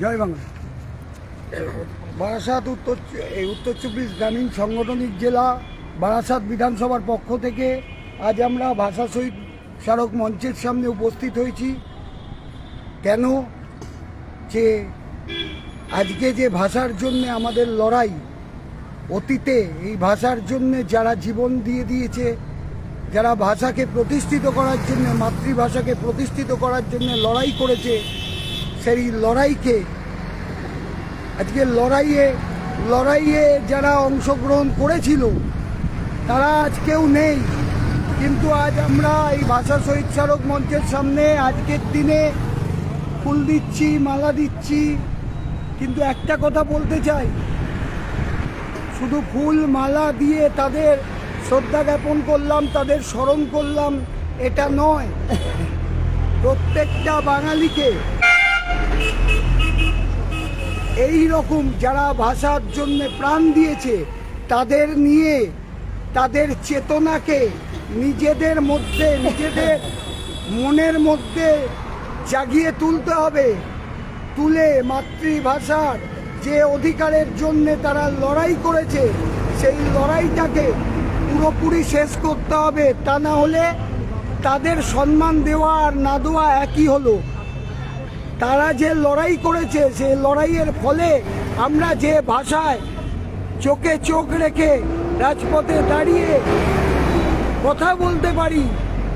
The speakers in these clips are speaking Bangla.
জয় বাংলা। বারাসাত উত্তর এই উত্তর চব্বিশ গ্রামীণ সাংগঠনিক জেলা বারাসাত বিধানসভার পক্ষ থেকে আজ আমরা ভাষা শহীদ স্মারক মঞ্চের সামনে উপস্থিত হয়েছি। কেন? যে আজকে যে ভাষার জন্য আমাদের লড়াই, অতীতে এই ভাষার জন্য যারা জীবন দিয়ে দিয়েছে, যারা ভাষাকে প্রতিষ্ঠিত করার জন্য, মাতৃভাষাকে প্রতিষ্ঠিত করার জন্য লড়াই করেছে সেই লড়াইকে, আজকে লড়াইয়ে লড়াইয়ে যারা অংশগ্রহণ করেছিল, তারা আজ কেউ নেই। কিন্তু আজ আমরা এই ভাষা শহীদ স্মারক মঞ্চের সামনে আজকের দিনে ফুল দিচ্ছি, মালা দিচ্ছি। কিন্তু একটা কথা বলতে চাই। শুধু ফুল, মালা দিয়ে তাদের শ্রদ্ধা জ্ঞাপন করলাম, তাদের স্মরণ করলাম, এটা নয়। প্রত্যেকটা বাঙালিকে এই রকম যারা ভাষার জন্য প্রাণ দিয়েছে, তাদের নিয়ে, তাদের চেতনাকে নিজেদের মধ্যে, নিজেদের মনের মধ্যে জাগিয়ে তুলতে হবে। তুলে মাতৃভাষার যে অধিকারের জন্য তারা লড়াই করেছে, সেই লড়াইটাকে পুরোপুরি শেষ করতে হবে। তা না হলে তাদের সম্মান দেওয়া আর না দেওয়া একই হলো। তারা যে লড়াই করেছে সেই লড়াইয়ের ফলে আমরা যে ভাষায় চোখে চোখ রেখে রাজপথে দাঁড়িয়ে কথা বলতে পারি,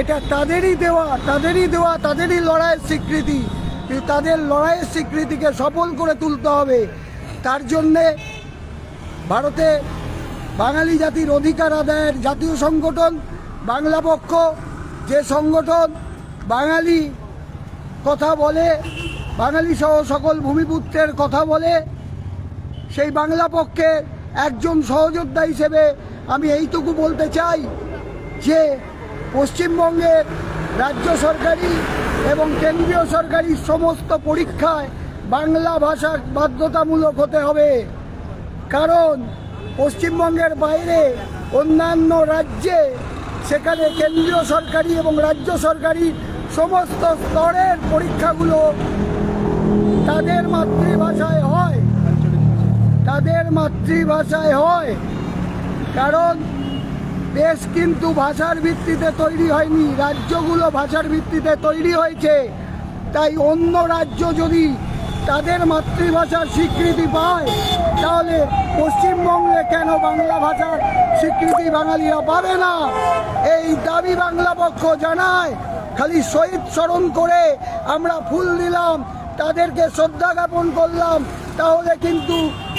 এটা তাদেরই দেওয়া তাদেরই দেওয়া, তাদেরই লড়াইয়ের স্বীকৃতি। তাদের লড়াইয়ের স্বীকৃতিকে সফল করে তুলতে হবে। তার জন্যে ভারতে বাঙালি জাতির অধিকার আদায়ের জাতীয় সংগঠন, বাংলা পক্ষ, যে সংগঠন বাঙালি কথা বলে, বাঙালি সহ সকল ভূমিপুত্রের কথা বলে, সেই বাংলা পক্ষে একজন সহযোদ্ধা হিসেবে আমি এইটুকু বলতে চাই যে, পশ্চিমবঙ্গের রাজ্য সরকারি এবং কেন্দ্রীয় সরকারি সমস্ত পরীক্ষায় বাংলা ভাষা বাধ্যতামূলক হতে হবে। কারণ, পশ্চিমবঙ্গের বাইরে অন্যান্য রাজ্যে সেখানে কেন্দ্রীয় সরকারি এবং রাজ্য সরকারি সমস্ত স্তরের পরীক্ষাগুলো তাদের মাতৃভাষায় হয়। তাদের মাতৃভাষায় হয়। কারণ দেশ কিন্তু ভাষার ভিত্তিতে তৈরি হয়নি, রাজ্যগুলো ভাষার ভিত্তিতে তৈরি হয়েছে। তাই অন্য রাজ্য যদি তাদের মাতৃভাষার স্বীকৃতি পায়, তাহলে পশ্চিমবঙ্গে কেন বাংলা ভাষার স্বীকৃতি বাঙালিরা পাবে না? এই দাবি বাংলা পক্ষ জানায়। খালি শহীদ স্মরণ করে আমরা ফুল দিলাম, তাদেরকে শ্রদ্ধা জ্ঞাপন করলাম, তাহলে কিন্তু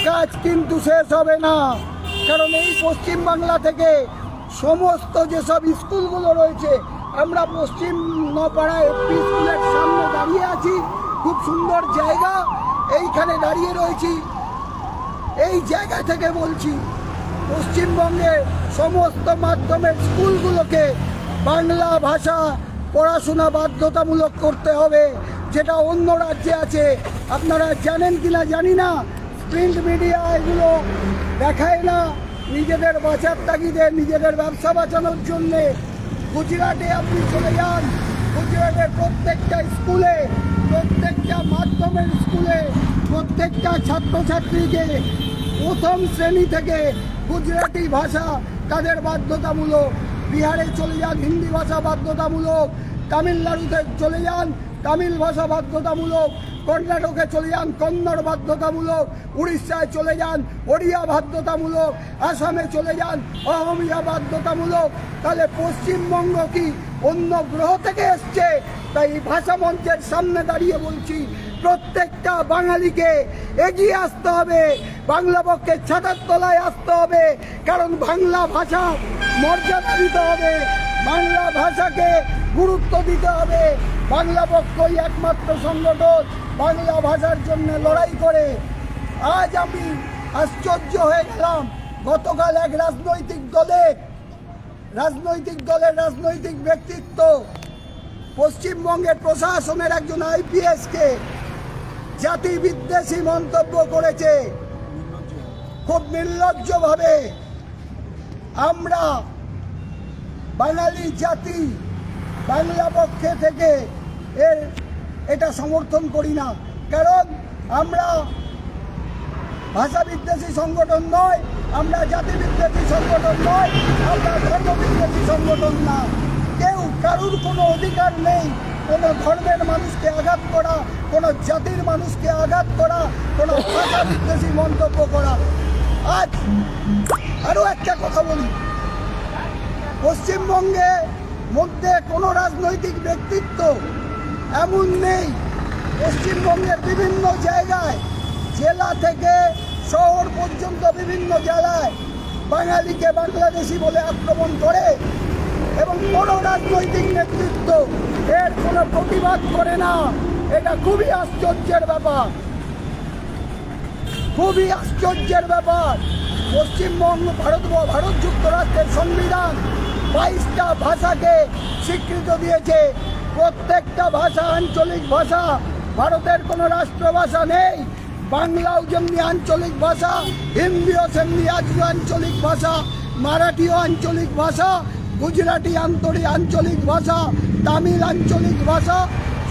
কাজ কিন্তু শেষ হবে না। কারণ এই পশ্চিম বাংলা থেকে সমস্ত যেসব স্কুলগুলো রয়েছে, আমরা পশ্চিম নপাড়া স্কুলের সামনে দাঁড়িয়ে আছি, খুব সুন্দর জায়গা, এইখানে দাঁড়িয়ে রয়েছি। এই জায়গা থেকে বলছি, পশ্চিমবঙ্গের সমস্ত মাধ্যমের স্কুলগুলোকে বাংলা ভাষা পড়াশোনা বাধ্যতামূলক করতে হবে, যেটা অন্য রাজ্যে আছে। আপনারা জানেন কি না জানি না প্রিন্ট মিডিয়া এগুলো দেখায় না। নিজেদের বাঁচার তাগিদে, নিজেদের ব্যবসা বাঁচানোর জন্যে গুজরাটে আপনি চলে যান। গুজরাটের প্রত্যেকটা স্কুলে, প্রত্যেকটা মাধ্যমের স্কুলে, প্রত্যেকটা ছাত্রছাত্রীকে প্রথম শ্রেণি থেকে গুজরাটি ভাষা তাদের বাধ্যতামূলক বিহারে চলে যান, হিন্দি ভাষা বাধ্যতামূলক। তামিলনাড়ুতে চলে যান, তামিল ভাষা বাধ্যতামূলক। কর্ণাটকে চলে যান, কন্নড় বাধ্যতামূলক। উড়িষ্যায় চলে যান, ওড়িয়া বাধ্যতামূলক। আসামে চলে যান, অহমিয়া বাধ্যতামূলক। তাহলে পশ্চিমবঙ্গ কি অন্য গ্রহ থেকে এসছে? তাই ভাষা মঞ্চের সামনে দাঁড়িয়ে বলছি প্রত্যেকটা বাঙালিকে এগিয়ে আসতে হবে। বাংলা পক্ষে ছাতার তলায় আসতে হবে। কারণ বাংলা ভাষা মর্যাদা দিতে হবে। বাংলা ভাষাকে গুরুত্ব দিতে হবে। বাংলা পক্ষই একমাত্র সংগঠন। বাংলা ভাষার জন্য লড়াই করে। আজ আমি আশ্চর্য হয়ে গেলাম। গতকাল এক রাজনৈতিক দলের রাজনৈতিক দলের রাজনৈতিক ব্যক্তিত্ব পশ্চিমবঙ্গের প্রশাসনের একজন আইপিএসকে জাতি বিদ্বেষী মন্তব্য করেছে। খুব নির্লজ্জভাবে আমরা বাঙালি জাতি বাংলা পক্ষে থেকে এর এটা সমর্থন করি না। কারণ আমরা ভাষা বিদ্বেষী সংগঠন নয়, আমরা জাতি বিদ্বেষী সংগঠন নয়, আমরা ধর্ম বিদ্বেষী সংগঠন না। কেউ কারুর কোনো অধিকার নেই। কোনো ধর্মের মানুষকে আঘাত করা, কোনো জাতির মানুষকে আঘাত করা, কোনো ভাষা বিদ্বেষী মন্তব্য করা। আজ আরও একটা কথা বলি। পশ্চিমবঙ্গে মধ্যে কোনো রাজনৈতিক ব্যক্তিত্ব এমন নেই। পশ্চিমবঙ্গের বিভিন্ন জায়গায়, জেলা থেকে শহর পর্যন্ত বিভিন্ন জেলায় বাঙালিকে বাংলাদেশি বলে আক্রমণ করে এবং কোনো রাজনৈতিক নেতৃত্ব এর কোনো প্রতিবাদ করে না। এটা খুবই আশ্চর্যের ব্যাপার। খুবই আশ্চর্যের ব্যাপার। পশ্চিমবঙ্গ, ভারত ভারত যুক্তরাষ্ট্রের সংবিধান বাইশটা ভাষাকে স্বীকৃত দিয়েছে। প্রত্যেকটা ভাষা আঞ্চলিক ভাষা। ভারতের কোনো রাষ্ট্রভাষা নেই। বাংলাও যেমনি আঞ্চলিক ভাষা, হিন্দিও সেমনি আঞ্চলিক ভাষা, মারাঠিও আঞ্চলিক ভাষা গুজরাটি আন্তরিক আঞ্চলিক ভাষা, তামিল আঞ্চলিক ভাষা,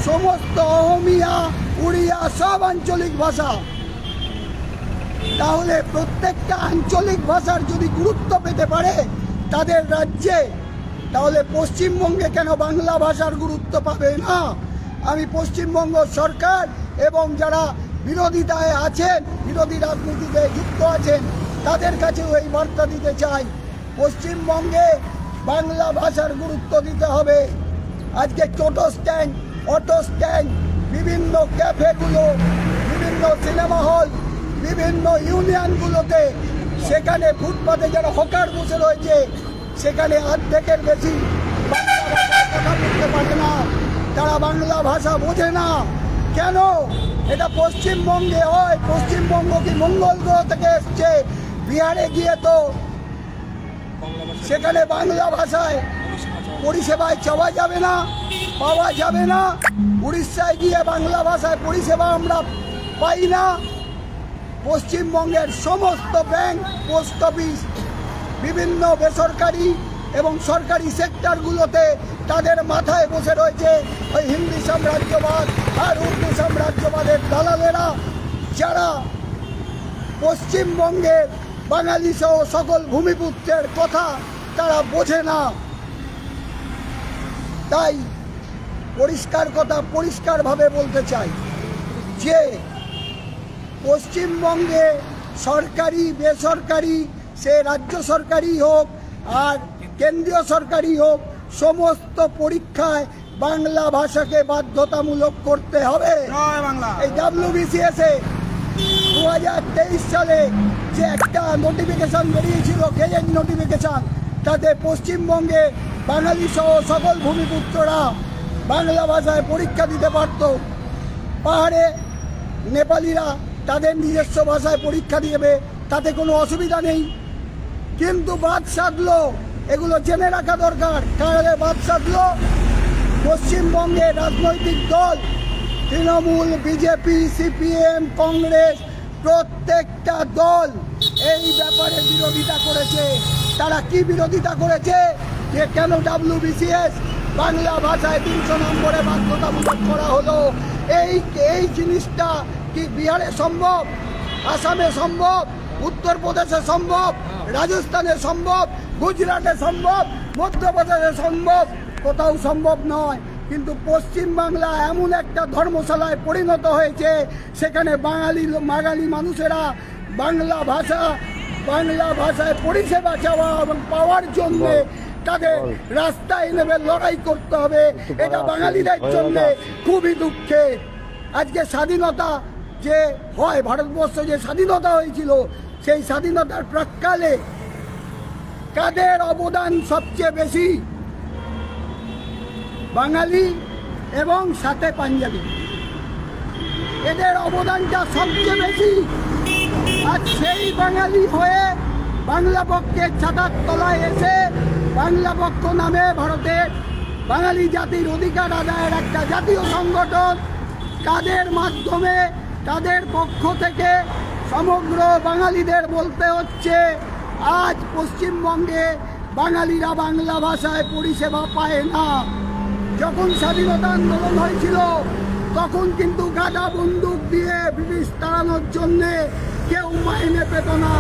সমস্ত অহমিয়া, উড়িয়া সব আঞ্চলিক ভাষা। তাহলে প্রত্যেকটা আঞ্চলিক ভাষার যদি গুরুত্ব পেতে পারে তাদের রাজ্যে, তাহলে পশ্চিমবঙ্গে কেন বাংলা ভাষার গুরুত্ব পাবে না? আমি পশ্চিমবঙ্গ সরকার এবং যারা বিরোধিতায় আছেন, বিরোধী রাজনীতিতে যুক্ত আছেন, তাদের কাছেও এই বার্তা দিতে চাই। পশ্চিমবঙ্গে বাংলা ভাষার গুরুত্ব দিতে হবে। আজকে টোটো স্ট্যান্ড, অটো স্ট্যান্ড, বিভিন্ন ক্যাফেগুলো, বিভিন্ন সিনেমা হল, বিভিন্ন ইউনিয়নগুলোতে সেখানে ফুটপাতে যারা হকার বসে রয়েছে, সেখানে অর্ধেকের বেশি বাংলা কথা বলতে পারে না। তারা বাংলা ভাষা বোঝে না। কেন? এটা পশ্চিমবঙ্গে হয়। পশ্চিমবঙ্গ কি মঙ্গল গ্রহ থেকে এসছে? বিহারে গিয়ে তো সেখানে বাংলা ভাষায় পরিষেবায় চাওয়া যাবে না, পাওয়া যাবে না। উড়িষ্যায় গিয়ে বাংলা ভাষায় পরিষেবা আমরা পাই না। পশ্চিমবঙ্গের সমস্ত ব্যাংক পোস্ট অফিস বিভিন্ন বেসরকারি এবং সরকারি সেক্টরগুলোতে তাদের মাথায় বসে রয়েছে ওই হিন্দি সাম্রাজ্যবাদ আর উর্দু সাম্রাজ্যবাদের দালালেরা, যারা পশ্চিমবঙ্গের বাঙালি সহ সকল ভূমিপুত্রের কথা তারা বোঝে না। তাই পরিষ্কার কথা পরিষ্কারভাবে বলতে চাই যে পশ্চিমবঙ্গে সরকারি বেসরকারি সে রাজ্য সরকারি হোক আর কেন্দ্রীয় সরকারি হোক সমস্ত পরীক্ষায় বাংলা ভাষাকে বাধ্যতামূলক করতে হবে। বাংলা। এই ডাব্লিউবিসিএস এ দু হাজার তেইশ সালে যে নোটিফিকেশন বেরিয়েছিল গেজেট নোটিফিকেশান তাতে পশ্চিমবঙ্গে বাঙালি সহ সকল ভূমিপুত্ররা বাংলা ভাষায় পরীক্ষা দিতে পারত। পাহাড়ে নেপালিরা তাদের নিজস্ব ভাষায় পরীক্ষা দিবে, তাতে কোনো অসুবিধা নেই। কিন্তু বাদ সাধলো এগুলো জেনে রাখা দরকার। তাহলে বাদ সাধলো পশ্চিমবঙ্গের রাজনৈতিক দল, তৃণমূল, বিজেপি, সিপিএম, কংগ্রেস, প্রত্যেকটা দল এই ব্যাপারে বিরোধিতা করেছে। তারা কি বিরোধিতা করেছে? যে কেন ডাব্লিউবিসিএস বাংলা ভাষায় তিনশো নম্বরে বাধ্যতামূলক করা হলো? এই এই জিনিসটা কি বিহারে সম্ভব? আসামে সম্ভব? উত্তরপ্রদেশে সম্ভব? রাজস্থানে সম্ভব? গুজরাটে সম্ভব? মধ্যপ্রদেশে সম্ভব? কোথাও সম্ভব নয়। কিন্তু পশ্চিম বাংলা এমন একটা ধর্মশালায় পরিণত হয়েছে, সেখানে বাঙালি বাঙালি মানুষেরা বাংলা ভাষা বাংলা ভাষায় পরিষেবা চাওয়া এবং পাওয়ার জন্য তাদের রাস্তায় নেমে লড়াই করতে হবে। এটা বাঙালিদের জন্য খুবই দুঃখে। আজকে স্বাধীনতা যে হয় ভারতবর্ষ যে স্বাধীনতা হয়েছিল সেই স্বাধীনতার প্রাক্কালে কাদের অবদান সবচেয়ে বেশি? বাঙালি এবং সাথে পাঞ্জাবি। এদের অবদানটা সবচেয়ে বেশি। আর সেই বাঙালি হয়ে বাংলা পক্ষের ছাতার তলায় এসে বাংলা পক্ষ নামে ভারতের বাঙালি জাতির অধিকার আদায়ের একটা জাতীয় সংগঠন তাদের মাধ্যমে তাদের পক্ষ থেকে সমগ্র বাঙালিদের বলতে হচ্ছে, আজ পশ্চিমবঙ্গে বাঙালিরা বাংলা ভাষায় পরিষেবা পায় না। যখন স্বাধীনতা আন্দোলন হয়েছিল, তখন কিন্তু গাদা বন্দুক দিয়ে ব্রিটিশ তাড়ানোর জন্যে কেউ মাইনে পেত না।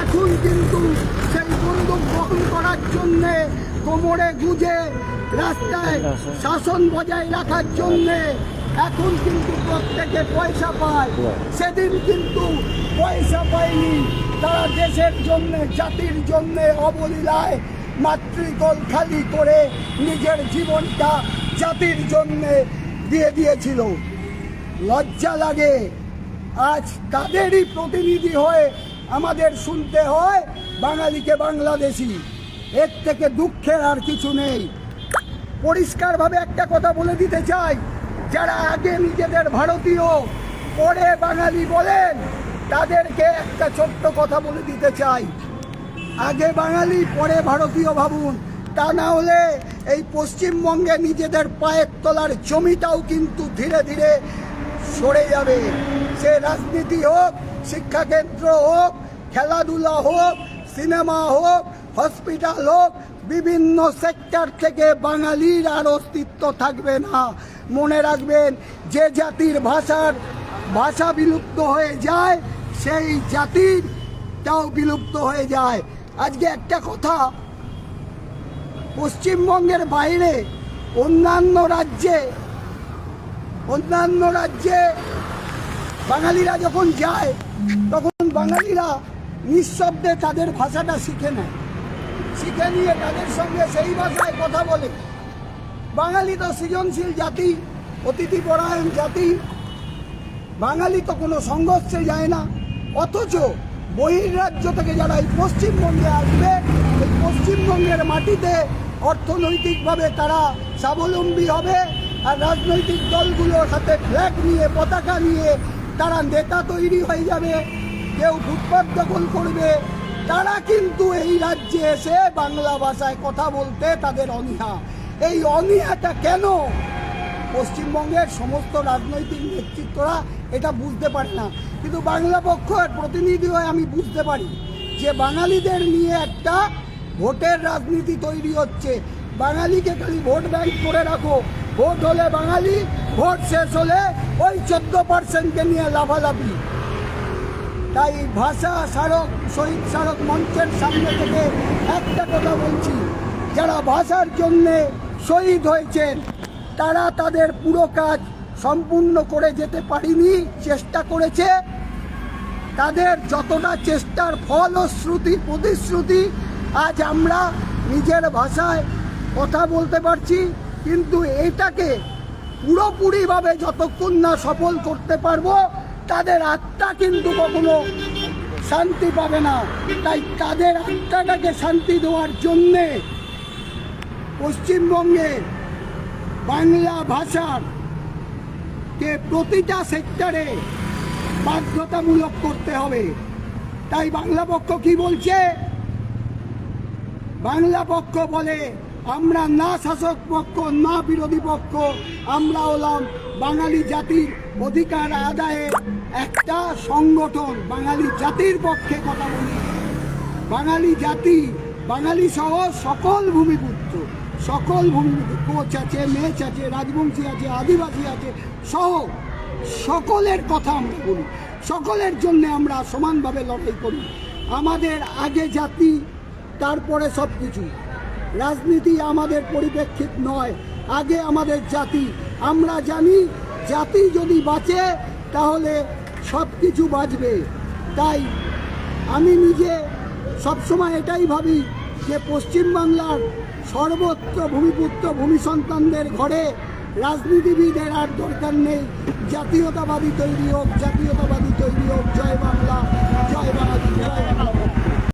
এখন কিন্তু সেই বন্দুক বহন করার জন্যে কোমরে গুজে রাস্তায় শাসন বজায় রাখার জন্যে এখন কিন্তু প্রত্যেকে পয়সা পায়। সেদিন কিন্তু পয়সা পায়নি। তারা দেশের জন্য জাতির জন্য অবলীলায় মাতৃকল খালি করে নিজের জীবনটা জাতির জন্য দিয়ে দিয়েছিল। লজ্জা লাগে। আজ তাদেরই প্রতিনিধি হয়ে আমাদের শুনতে হয় বাঙালিকে বাংলাদেশি। এর থেকে দুঃখের আর কিছু নেই। পরিষ্কারভাবে একটা কথা বলে দিতে চাই। যারা আগে নিজেদের ভারতীয়, পরে বাঙালি বলেন, তাদেরকে একটা ছোট্ট কথা বলে দিতে চাই। আগে বাঙালি, পরে ভারতীয় ভাবুন। তা না হলে এই পশ্চিমবঙ্গে নিজেদের পায়ের তলার জমিটাও কিন্তু ধীরে ধীরে সরে যাবে। সে রাজনীতি হোক শিক্ষাকেন্দ্র হোক, খেলাধুলা হোক, সিনেমা হোক, হসপিটাল হোক, বিভিন্ন সেক্টর থেকে বাঙালির আর অস্তিত্ব থাকবে না। মনে রাখবেন, যে জাতির ভাষার ভাষা বিলুপ্ত হয়ে যায়, সেই জাতিরটাও বিলুপ্ত হয়ে যায়। আজকে একটা কথা, পশ্চিমবঙ্গের বাইরে অন্যান্য রাজ্যে অন্যান্য রাজ্যে বাঙালিরা যখন যায়, তখন বাঙালিরা নিঃশব্দে তাদের ভাষাটা শিখে নেয়। শিখে নিয়ে তাদের সঙ্গে সেই ভাষায় কথা বলে। বাঙালি তো সৃজনশীল জাতি অতিথি পরায়ণ জাতি। বাঙালি তো কোনো সংঘর্ষে যায় না। অথচ বহির্রাজ্য থেকে যারা এই পশ্চিমবঙ্গে আসবে, এই পশ্চিমবঙ্গের মাটিতে অর্থনৈতিকভাবে তারা স্বাবলম্বী হবে। আর রাজনৈতিক দলগুলোর হাতে ফ্ল্যাগ নিয়ে, পতাকা নিয়ে তারা নেতা তৈরি হয়ে যাবে, কেউ ফুটপাত দখল করবে। তারা কিন্তু এই রাজ্যে এসে বাংলা ভাষায় কথা বলতে তাদের অনীহা। এই অনীহাটা কেন? পশ্চিমবঙ্গের সমস্ত রাজনৈতিক নেতৃত্বরা এটা বুঝতে পারে না। কিন্তু বাংলা পক্ষের প্রতিনিধি হয়ে আমি বুঝতে পারি যে বাঙালিদের নিয়ে একটা ভোটের রাজনীতি তৈরি হচ্ছে। বাঙালিকে খালি ভোট ব্যাংক করে রাখো। ভোট হলে বাঙালি, ভোট শেষ হলে ওই চোদ্দ পার্সেন্টকে নিয়ে লাভালাভি তাই ভাষা স্মারক, শহীদ স্মারক মঞ্চের সামনে থেকে একটা কথা বলছি, যারা ভাষার জন্যে শহীদ হয়েছেন, তারা তাদের পুরো কাজ সম্পূর্ণ করে যেতে পারিনি, চেষ্টা করেছে। তাদের যতটা চেষ্টার ফল ও শ্রুতি, প্রতিশ্রুতি, আজ আমরা নিজের ভাষায় কথা বলতে পারছি। কিন্তু এটাকে পুরোপুরিভাবে যতক্ষণ না সফল করতে পারব, তাদের আত্মা কিন্তু কখনো শান্তি পাবে না। তাই তাদের আত্মাটাকে শান্তি দেওয়ার জন্যে পশ্চিমবঙ্গে বাংলা ভাষার কে প্রতিটা সেক্টরে বাধ্যতামূলক করতে হবে। তাই বাংলা পক্ষ কি বলছে? বাংলা পক্ষ বলে আমরা না শাসক পক্ষ, না বিরোধী পক্ষ, আমরা হলাম বাঙালি জাতির অধিকার আদায়ে একটা সংগঠন, বাঙালি জাতির পক্ষে কথা বলি। বাঙালি জাতি, বাঙালি সহ সকল ভূমিপুত্র সকল ভূমিপুত্র, কোচ আছে মেচ আছে, রাজবংশী আছে, আদিবাসী আছে, সহ সকলের কথা আমরা বলি। সকলের জন্য আমরা সমানভাবে লড়াই করি। আমাদের আগে জাতি, তারপরে সব কিছু রাজনীতি আমাদের পরিপ্রেক্ষিত নয়। আগে আমাদের জাতি। আমরা জানি জাতি যদি বাঁচে, তাহলে সব কিছু বাঁচবে। তাই আমি নিজে সবসময় এটাই ভাবি যে পশ্চিমবাংলার সর্বত্র ভূমিপুত্র ভূমি সন্তানদের ঘরে রাজনীতিবিদের আর দরকার নেই। জাতীয়তাবাদী তৈরি হোক, জাতীয়তাবাদী তৈরি হোক। জয় বাংলা জয় বাংলা জয়